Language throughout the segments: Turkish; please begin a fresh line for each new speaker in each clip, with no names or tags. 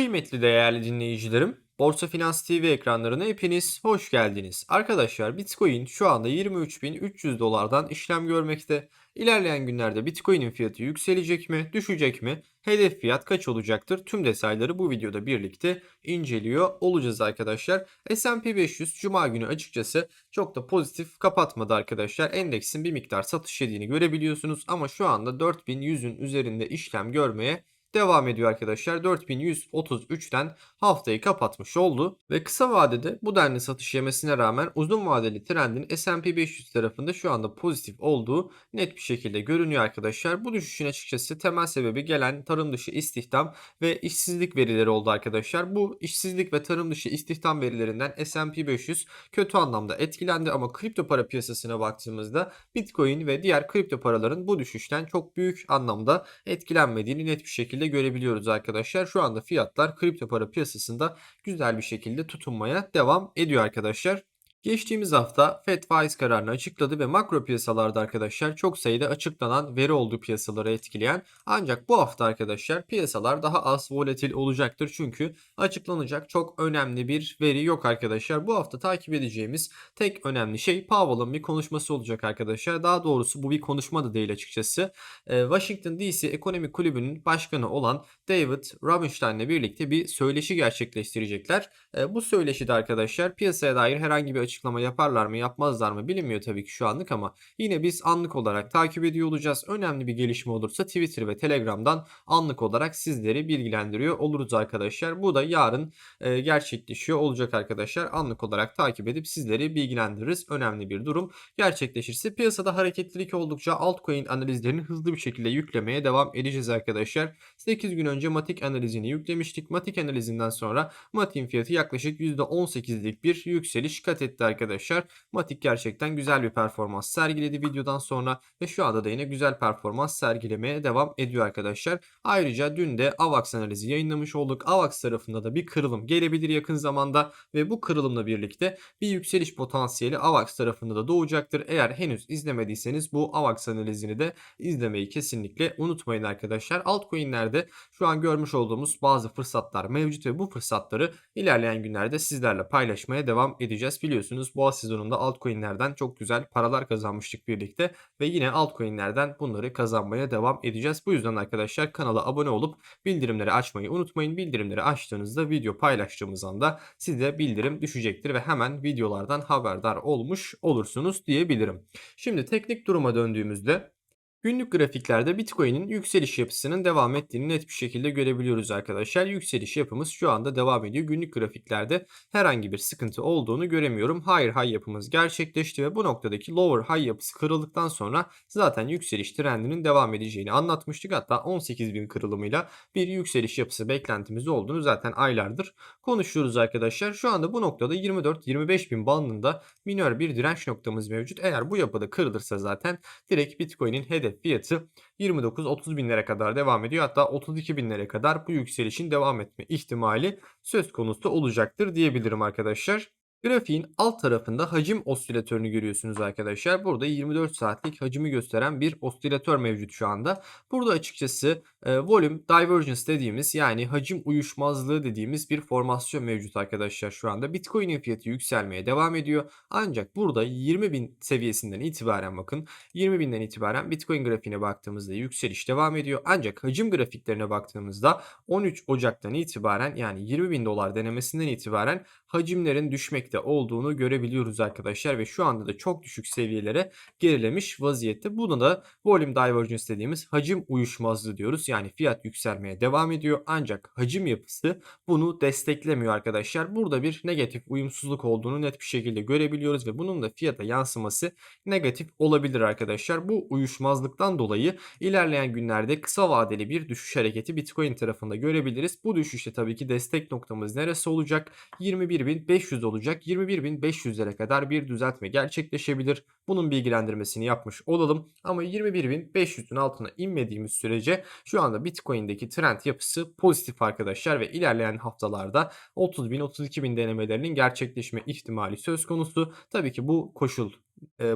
Kıymetli değerli dinleyicilerim, Borsa Finans TV ekranlarına hepiniz hoş geldiniz. Arkadaşlar Bitcoin şu anda 23.300 dolardan işlem görmekte. İlerleyen günlerde Bitcoin'in fiyatı yükselecek mi, düşecek mi? Hedef fiyat kaç olacaktır? Tüm detayları bu videoda birlikte inceliyor olacağız arkadaşlar. S&P 500 Cuma günü açıkçası çok da pozitif kapatmadı arkadaşlar. Endeksin bir miktar satış yediğini görebiliyorsunuz ama şu anda 4100'ün üzerinde işlem görmeye devam ediyor arkadaşlar. 4133'ten haftayı kapatmış oldu ve kısa vadede bu denli satış yemesine rağmen uzun vadeli trendin S&P 500 tarafında şu anda pozitif olduğu net bir şekilde görünüyor arkadaşlar. Bu düşüşün açıkçası temel sebebi gelen tarım dışı istihdam ve işsizlik verileri oldu arkadaşlar. Bu işsizlik ve tarım dışı istihdam verilerinden S&P 500 kötü anlamda etkilendi ama kripto para piyasasına baktığımızda Bitcoin ve diğer kripto paraların bu düşüşten çok büyük anlamda etkilenmediğini net bir şekilde görebiliyoruz arkadaşlar. Şu anda fiyatlar kripto para piyasasında güzel bir şekilde tutunmaya devam ediyor arkadaşlar. Geçtiğimiz hafta FED faiz kararını açıkladı ve makro piyasalarda arkadaşlar çok sayıda açıklanan veri oldu piyasaları etkileyen. Ancak bu hafta arkadaşlar piyasalar daha az volatil olacaktır. Çünkü açıklanacak çok önemli bir veri yok arkadaşlar. Bu hafta takip edeceğimiz tek önemli şey Powell'ın bir konuşması olacak arkadaşlar. Daha doğrusu bu bir konuşma da değil açıkçası. Ee, Washington DC Ekonomi Kulübü'nün başkanı olan David Rubenstein ile birlikte bir söyleşi gerçekleştirecekler. Ee, bu söyleşide arkadaşlar piyasaya dair herhangi bir açıklama yaparlar mı yapmazlar mı bilinmiyor tabii ki şu anlık ama yine biz anlık olarak takip ediyor olacağız. Önemli bir gelişme olursa Twitter ve Telegram'dan anlık olarak sizleri bilgilendiriyor oluruz arkadaşlar. Bu da yarın e, gerçekleşiyor olacak arkadaşlar. Anlık olarak takip edip sizleri bilgilendiririz. Önemli bir durum gerçekleşirse piyasada hareketlilik oldukça altcoin analizlerini hızlı bir şekilde yüklemeye devam edeceğiz arkadaşlar. 8 gün önce Matik analizini yüklemiştik. Matik analizinden sonra Matik'in fiyatı yaklaşık %18'lik bir yükseliş kat etti arkadaşlar. Matik gerçekten güzel bir performans sergiledi videodan sonra ve şu anda da yine güzel performans sergilemeye devam ediyor arkadaşlar. Ayrıca dün de AVAX analizi yayınlamış olduk. AVAX tarafında da bir kırılım gelebilir yakın zamanda ve bu kırılımla birlikte bir yükseliş potansiyeli AVAX tarafında da doğacaktır. Eğer henüz izlemediyseniz bu AVAX analizini de izlemeyi kesinlikle unutmayın arkadaşlar. Altcoin'lerde şu an görmüş olduğumuz bazı fırsatlar mevcut ve bu fırsatları ilerleyen günlerde sizlerle paylaşmaya devam edeceğiz. Biliyorsunuz boğa sezonunda altcoin'lerden çok güzel paralar kazanmıştık birlikte ve yine altcoin'lerden bunları kazanmaya devam edeceğiz. Bu yüzden arkadaşlar kanala abone olup bildirimleri açmayı unutmayın. Bildirimleri açtığınızda video paylaştığımız anda size bildirim düşecektir ve hemen videolardan haberdar olmuş olursunuz diyebilirim. Şimdi teknik duruma döndüğümüzde Günlük grafiklerde Bitcoin'in yükseliş yapısının devam ettiğini net bir şekilde görebiliyoruz arkadaşlar. Yükseliş yapımız şu anda devam ediyor. Günlük grafiklerde herhangi bir sıkıntı olduğunu göremiyorum. Higher high yapımız gerçekleşti ve bu noktadaki lower high yapısı kırıldıktan sonra zaten yükseliş trendinin devam edeceğini anlatmıştık. Hatta 18.000 kırılımıyla bir yükseliş yapısı beklentimiz olduğunu zaten aylardır konuşuyoruz arkadaşlar. Şu anda bu noktada 24-25 bin bandında minör bir direnç noktamız mevcut. Eğer bu yapıda kırılırsa zaten direkt Bitcoin'in hedef fiyatı 29-30 binlere kadar devam ediyor. Hatta 32 binlere kadar bu yükselişin devam etme ihtimali söz konusu olacaktır diyebilirim arkadaşlar. Grafiğin alt tarafında hacim osilatörünü görüyorsunuz arkadaşlar. Burada 24 saatlik hacimi gösteren bir osilatör mevcut şu anda. Burada açıkçası e, volume divergence dediğimiz yani hacim uyuşmazlığı dediğimiz bir formasyon mevcut arkadaşlar şu anda. Bitcoin'in fiyatı yükselmeye devam ediyor. Ancak burada 20.000 seviyesinden itibaren bakın 20.000'den itibaren Bitcoin grafiğine baktığımızda yükseliş devam ediyor. Ancak hacim grafiklerine baktığımızda 13 Ocak'tan itibaren yani 20.000 dolar denemesinden itibaren hacimlerin düşmekte olduğunu görebiliyoruz arkadaşlar ve şu anda da çok düşük seviyelere gerilemiş vaziyette. Buna da volume divergence dediğimiz hacim uyuşmazlığı diyoruz. Yani fiyat yükselmeye devam ediyor ancak hacim yapısı bunu desteklemiyor arkadaşlar. Burada bir negatif uyumsuzluk olduğunu net bir şekilde görebiliyoruz ve bunun da fiyata yansıması negatif olabilir arkadaşlar. Bu uyuşmazlıktan dolayı ilerleyen günlerde kısa vadeli bir düşüş hareketi Bitcoin tarafında görebiliriz. Bu düşüşte tabii ki destek noktamız neresi olacak? 21.500 olacak. 21.500'lere kadar bir düzeltme gerçekleşebilir. Bunun bilgilendirmesini yapmış olalım. Ama 21.500'ün altına inmediğimiz sürece şu anda Bitcoin'deki trend yapısı pozitif arkadaşlar ve ilerleyen haftalarda 30.000 32.000 denemelerinin gerçekleşme ihtimali söz konusu. Tabii ki bu koşul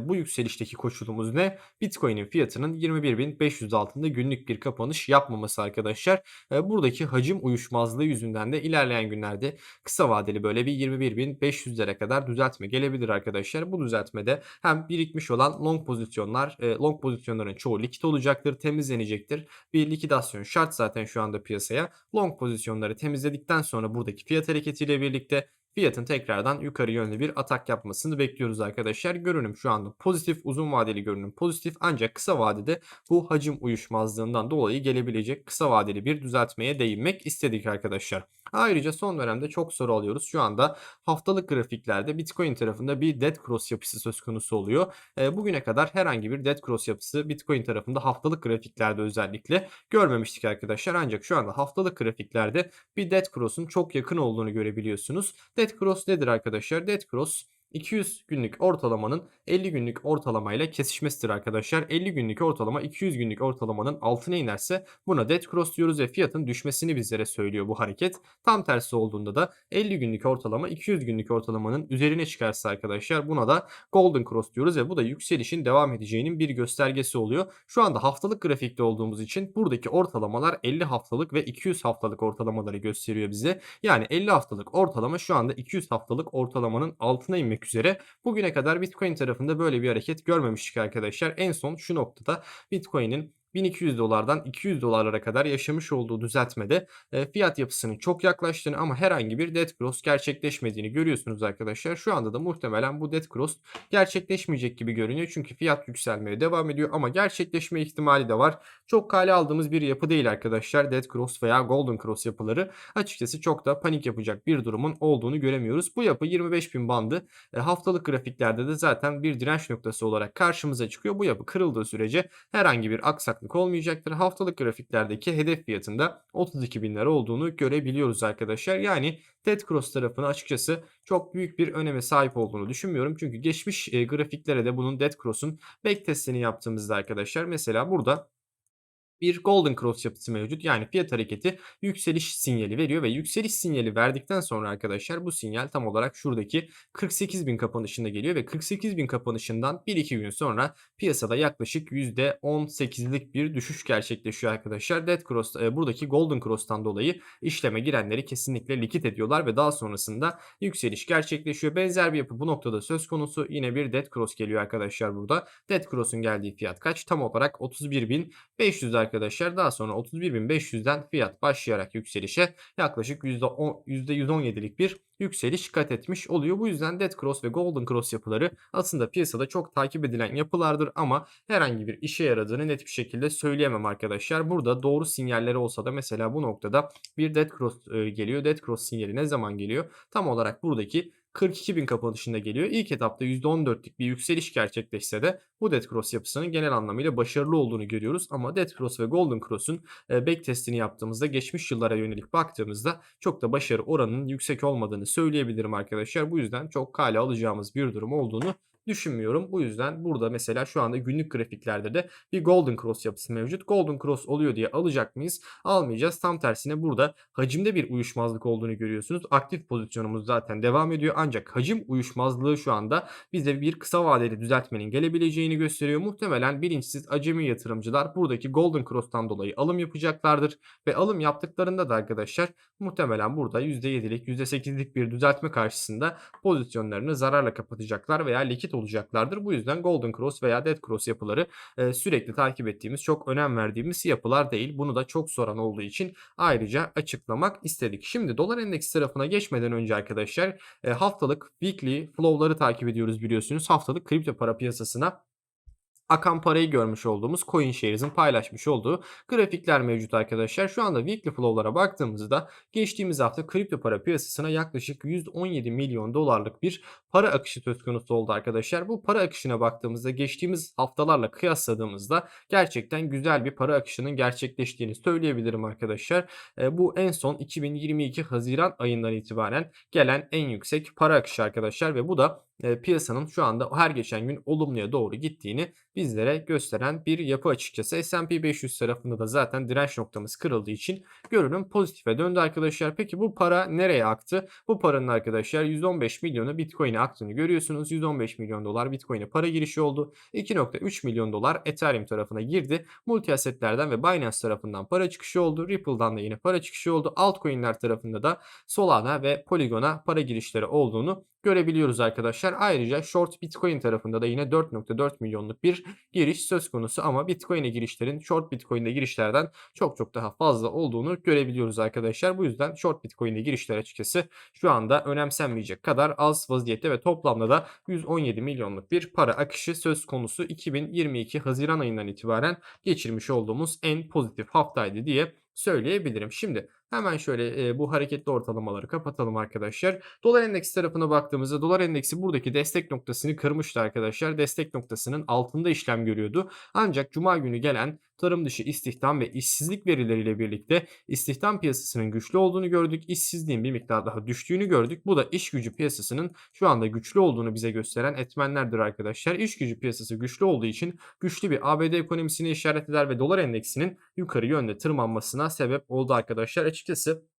Bu yükselişteki koşulumuz ne? Bitcoin'in fiyatının 21.500 altında günlük bir kapanış yapmaması arkadaşlar. Buradaki hacim uyuşmazlığı yüzünden de ilerleyen günlerde kısa vadeli böyle bir 21.500'lere kadar düzeltme gelebilir arkadaşlar. Bu düzeltmede hem birikmiş olan long pozisyonlar, long pozisyonların çoğu likit olacaktır, temizlenecektir. Bir likidasyon şart zaten şu anda piyasaya. Long pozisyonları temizledikten sonra buradaki fiyat hareketiyle birlikte fiyatın tekrardan yukarı yönlü bir atak yapmasını bekliyoruz arkadaşlar. Görünüm şu anda pozitif, uzun vadeli görünüm pozitif ancak kısa vadede bu hacim uyuşmazlığından dolayı gelebilecek kısa vadeli bir düzeltmeye değinmek istedik arkadaşlar. Ayrıca son dönemde çok soru alıyoruz. Şu anda haftalık grafiklerde Bitcoin tarafında bir dead cross yapısı söz konusu oluyor. E, bugüne kadar herhangi bir dead cross yapısı Bitcoin tarafında haftalık grafiklerde özellikle görmemiştik arkadaşlar. Ancak şu anda haftalık grafiklerde bir dead cross'un çok yakın olduğunu görebiliyorsunuz. Dead cross nedir arkadaşlar? Dead cross 200 günlük ortalamanın 50 günlük ortalamayla kesişmesidir arkadaşlar. 50 günlük ortalama 200 günlük ortalamanın altına inerse buna dead cross diyoruz ve fiyatın düşmesini bizlere söylüyor bu hareket. Tam tersi olduğunda da 50 günlük ortalama 200 günlük ortalamanın üzerine çıkarsa arkadaşlar buna da golden cross diyoruz ve bu da yükselişin devam edeceğinin bir göstergesi oluyor. Şu anda haftalık grafikte olduğumuz için buradaki ortalamalar 50 haftalık ve 200 haftalık ortalamaları gösteriyor bize. Yani 50 haftalık ortalama şu anda 200 haftalık ortalamanın altına inmek üzere. Bugüne kadar Bitcoin tarafında böyle bir hareket görmemiştik arkadaşlar. En son şu noktada Bitcoin'in 1200 dolardan 200 dolarlara kadar yaşamış olduğu düzeltmede e, fiyat yapısının çok yaklaştığını ama herhangi bir dead cross gerçekleşmediğini görüyorsunuz arkadaşlar. Şu anda da muhtemelen bu dead cross gerçekleşmeyecek gibi görünüyor. Çünkü fiyat yükselmeye devam ediyor ama gerçekleşme ihtimali de var. Çok kale aldığımız bir yapı değil arkadaşlar. Dead cross veya golden cross yapıları açıkçası çok da panik yapacak bir durumun olduğunu göremiyoruz. Bu yapı 25.000 bandı e, haftalık grafiklerde de zaten bir direnç noktası olarak karşımıza çıkıyor. Bu yapı kırıldığı sürece herhangi bir aksaklık olmayacaktır. Haftalık grafiklerdeki hedef fiyatında 32 bin lira olduğunu görebiliyoruz arkadaşlar. Yani Dead Cross tarafını açıkçası çok büyük bir öneme sahip olduğunu düşünmüyorum. Çünkü geçmiş e, grafiklere de bunun Dead Cross'un backtestini yaptığımızda arkadaşlar mesela burada bir golden cross yapısı mevcut. Yani fiyat hareketi yükseliş sinyali veriyor ve yükseliş sinyali verdikten sonra arkadaşlar bu sinyal tam olarak şuradaki 48.000 kapanışında geliyor ve 48.000 kapanışından 1-2 gün sonra piyasada yaklaşık %18'lik bir düşüş gerçekleşiyor arkadaşlar. Dead Cross e, buradaki golden cross'tan dolayı işleme girenleri kesinlikle likit ediyorlar ve daha sonrasında yükseliş gerçekleşiyor. Benzer bir yapı bu noktada söz konusu. Yine bir dead cross geliyor arkadaşlar burada. Dead cross'un geldiği fiyat kaç? Tam olarak 31.500 arkadaşlar. Daha sonra 31.500'den fiyat başlayarak yükselişe yaklaşık %10, %117'lik bir yükseliş kat etmiş oluyor. Bu yüzden Dead Cross ve Golden Cross yapıları aslında piyasada çok takip edilen yapılardır ama herhangi bir işe yaradığını net bir şekilde söyleyemem arkadaşlar. Burada doğru sinyalleri olsa da mesela bu noktada bir Dead Cross e, geliyor. Dead Cross sinyali ne zaman geliyor? Tam olarak buradaki 42 bin kapanışında geliyor. İlk etapta %14'lük bir yükseliş gerçekleşse de bu Dead Cross yapısının genel anlamıyla başarılı olduğunu görüyoruz. Ama Dead Cross ve Golden Cross'un e, back testini yaptığımızda geçmiş yıllara yönelik baktığımızda çok da başarı oranının yüksek olmadığını söyleyebilirim arkadaşlar. Bu yüzden çok kale alacağımız bir durum olduğunu düşünmüyorum. Bu yüzden burada mesela şu anda günlük grafiklerde de bir Golden Cross yapısı mevcut. Golden Cross oluyor diye alacak mıyız? Almayacağız. Tam tersine burada hacimde bir uyuşmazlık olduğunu görüyorsunuz. Aktif pozisyonumuz zaten devam ediyor. Ancak hacim uyuşmazlığı şu anda bize bir kısa vadeli düzeltmenin gelebileceğini gösteriyor. Muhtemelen bilinçsiz acemi yatırımcılar buradaki Golden Cross'tan dolayı alım yapacaklardır. Ve alım yaptıklarında da arkadaşlar muhtemelen burada %7'lik %8'lik bir düzeltme karşısında pozisyonlarını zararla kapatacaklar veya likit olacaklardır. Bu yüzden Golden Cross veya Dead Cross yapıları e, sürekli takip ettiğimiz, çok önem verdiğimiz yapılar değil. Bunu da çok soran olduğu için ayrıca açıklamak istedik. Şimdi dolar endeksi tarafına geçmeden önce arkadaşlar e, haftalık weekly flow'ları takip ediyoruz biliyorsunuz. Haftalık kripto para piyasasına akan parayı görmüş olduğumuz CoinShares'in paylaşmış olduğu grafikler mevcut arkadaşlar. Şu anda weekly flow'lara baktığımızda geçtiğimiz hafta kripto para piyasasına yaklaşık 117 milyon dolarlık bir para akışı söz konusu oldu arkadaşlar. Bu para akışına baktığımızda geçtiğimiz haftalarla kıyasladığımızda gerçekten güzel bir para akışının gerçekleştiğini söyleyebilirim arkadaşlar. E, bu en son 2022 Haziran ayından itibaren gelen en yüksek para akışı arkadaşlar ve bu da e, piyasanın şu anda her geçen gün olumluya doğru gittiğini bizlere gösteren bir yapı açıkçası. S&P 500 tarafında da zaten direnç noktamız kırıldığı için görünüm pozitife döndü arkadaşlar. Peki bu para nereye aktı? Bu paranın arkadaşlar 115 milyonu Bitcoin'e aktığını görüyorsunuz. 115 milyon dolar Bitcoin'e para girişi oldu. 2.3 milyon dolar Ethereum tarafına girdi. Multi asetlerden ve Binance tarafından para çıkışı oldu. Ripple'dan da yine para çıkışı oldu. Altcoin'ler tarafında da Solana ve Polygon'a para girişleri olduğunu görebiliyoruz arkadaşlar. Ayrıca short Bitcoin tarafında da yine 4.4 milyonluk bir giriş söz konusu ama Bitcoin'e girişlerin short Bitcoin'de girişlerden çok çok daha fazla olduğunu görebiliyoruz arkadaşlar. Bu yüzden short Bitcoin'de girişler açıkçası şu anda önemsenmeyecek kadar az vaziyette ve toplamda da 117 milyonluk bir para akışı söz konusu 2022 Haziran ayından itibaren geçirmiş olduğumuz en pozitif haftaydı diye söyleyebilirim. Şimdi hemen şöyle e, bu hareketli ortalamaları kapatalım arkadaşlar. Dolar endeks tarafına baktığımızda dolar endeksi buradaki destek noktasını kırmıştı arkadaşlar. Destek noktasının altında işlem görüyordu. Ancak cuma günü gelen tarım dışı istihdam ve işsizlik verileriyle birlikte istihdam piyasasının güçlü olduğunu gördük. İşsizliğin bir miktar daha düştüğünü gördük. Bu da iş gücü piyasasının şu anda güçlü olduğunu bize gösteren etmenlerdir arkadaşlar. İş gücü piyasası güçlü olduğu için güçlü bir ABD ekonomisini işaret eder ve dolar endeksinin yukarı yönde tırmanmasına sebep oldu arkadaşlar. Açıkçası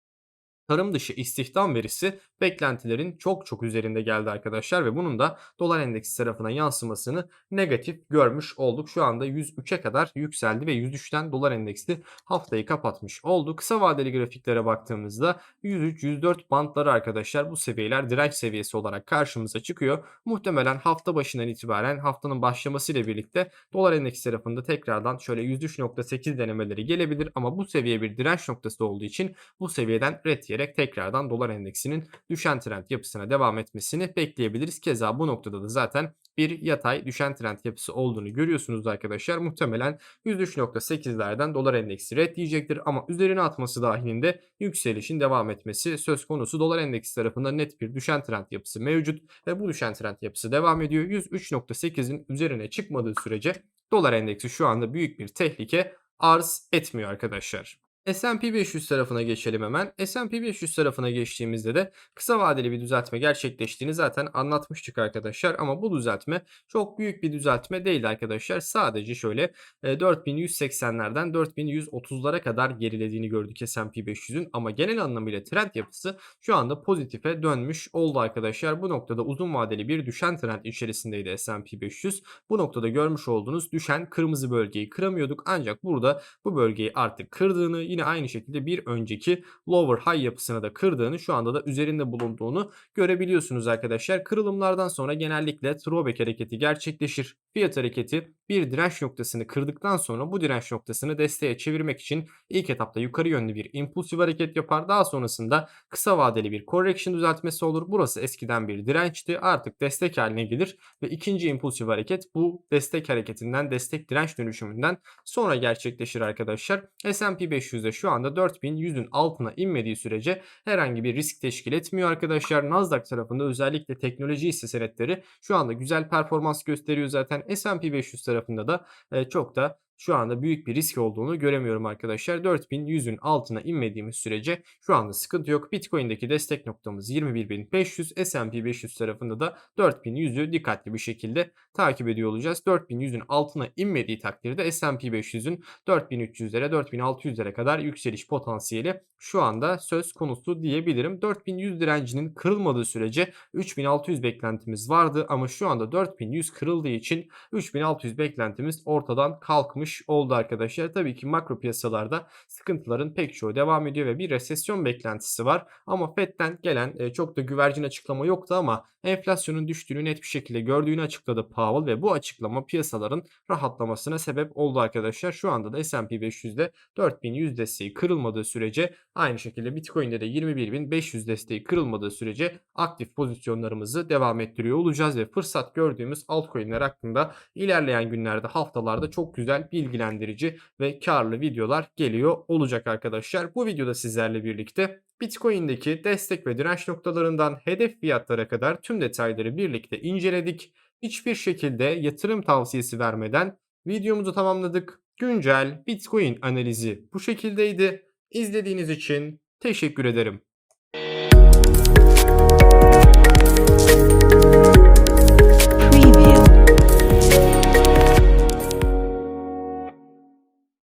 tarım dışı istihdam verisi beklentilerin çok çok üzerinde geldi arkadaşlar ve bunun da dolar endeksi tarafına yansımasını negatif görmüş olduk. Şu anda 103'e kadar yükseldi ve 103'ten dolar endeksi haftayı kapatmış oldu. Kısa vadeli grafiklere baktığımızda 103-104 bantları arkadaşlar bu seviyeler direnç seviyesi olarak karşımıza çıkıyor. Muhtemelen hafta başından itibaren haftanın başlamasıyla birlikte dolar endeksi tarafında tekrardan şöyle 103.8 denemeleri gelebilir ama bu seviye bir direnç noktası olduğu için bu seviyeden red diyerek tekrardan dolar endeksinin düşen trend yapısına devam etmesini bekleyebiliriz. Keza bu noktada da zaten bir yatay düşen trend yapısı olduğunu görüyorsunuz arkadaşlar. Muhtemelen 103.8'lerden dolar endeksi red diyecektir ama üzerine atması dahilinde yükselişin devam etmesi söz konusu. Dolar endeksi tarafında net bir düşen trend yapısı mevcut ve bu düşen trend yapısı devam ediyor. 103.8'in üzerine çıkmadığı sürece dolar endeksi şu anda büyük bir tehlike arz etmiyor arkadaşlar. S&P 500 tarafına geçelim hemen. S&P 500 tarafına geçtiğimizde de kısa vadeli bir düzeltme gerçekleştiğini zaten anlatmıştık arkadaşlar. Ama bu düzeltme çok büyük bir düzeltme değil arkadaşlar. Sadece şöyle 4180'lerden 4130'lara kadar gerilediğini gördük S&P 500'ün. Ama genel anlamıyla trend yapısı şu anda pozitife dönmüş oldu arkadaşlar. Bu noktada uzun vadeli bir düşen trend içerisindeydi S&P 500. Bu noktada görmüş olduğunuz düşen kırmızı bölgeyi kıramıyorduk. Ancak burada bu bölgeyi artık kırdığını yine aynı şekilde bir önceki lower high yapısını da kırdığını şu anda da üzerinde bulunduğunu görebiliyorsunuz arkadaşlar. Kırılımlardan sonra genellikle throwback hareketi gerçekleşir. Fiyat hareketi bir direnç noktasını kırdıktan sonra bu direnç noktasını desteğe çevirmek için ilk etapta yukarı yönlü bir impulsif hareket yapar. Daha sonrasında kısa vadeli bir correction düzeltmesi olur. Burası eskiden bir dirençti. Artık destek haline gelir ve ikinci impulsif hareket bu destek hareketinden destek direnç dönüşümünden sonra gerçekleşir arkadaşlar. S&P 500'de şu anda 4100'ün altına inmediği sürece herhangi bir risk teşkil etmiyor arkadaşlar. Nasdaq tarafında özellikle teknoloji hisse senetleri şu anda güzel performans gösteriyor zaten. S&P 500 tarafında da çok da şu anda büyük bir risk olduğunu göremiyorum arkadaşlar. 4100'ün altına inmediğimiz sürece şu anda sıkıntı yok. Bitcoin'deki destek noktamız 21500, S&P 500 tarafında da 4100'ü dikkatli bir şekilde takip ediyor olacağız. 4100'ün altına inmediği takdirde S&P 500'ün 4300'lere 4600'lere kadar yükseliş potansiyeli şu anda söz konusu diyebilirim. 4100 direncinin kırılmadığı sürece 3600 beklentimiz vardı ama şu anda 4100 kırıldığı için 3600 beklentimiz ortadan kalkmış yapmış oldu arkadaşlar. Tabii ki makro piyasalarda sıkıntıların pek çoğu devam ediyor ve bir resesyon beklentisi var. Ama Fed'den gelen e, çok da güvercin açıklama yoktu ama enflasyonun düştüğünü net bir şekilde gördüğünü açıkladı Powell ve bu açıklama piyasaların rahatlamasına sebep oldu arkadaşlar. Şu anda da S&P 500'de 4100 desteği kırılmadığı sürece aynı şekilde Bitcoin'de de 21500 desteği kırılmadığı sürece aktif pozisyonlarımızı devam ettiriyor olacağız ve fırsat gördüğümüz altcoin'ler hakkında ilerleyen günlerde haftalarda çok güzel bilgilendirici ve karlı videolar geliyor olacak arkadaşlar. Bu videoda sizlerle birlikte Bitcoin'deki destek ve direnç noktalarından hedef fiyatlara kadar tüm detayları birlikte inceledik. Hiçbir şekilde yatırım tavsiyesi vermeden videomuzu tamamladık. Güncel Bitcoin analizi bu şekildeydi. İzlediğiniz için teşekkür ederim.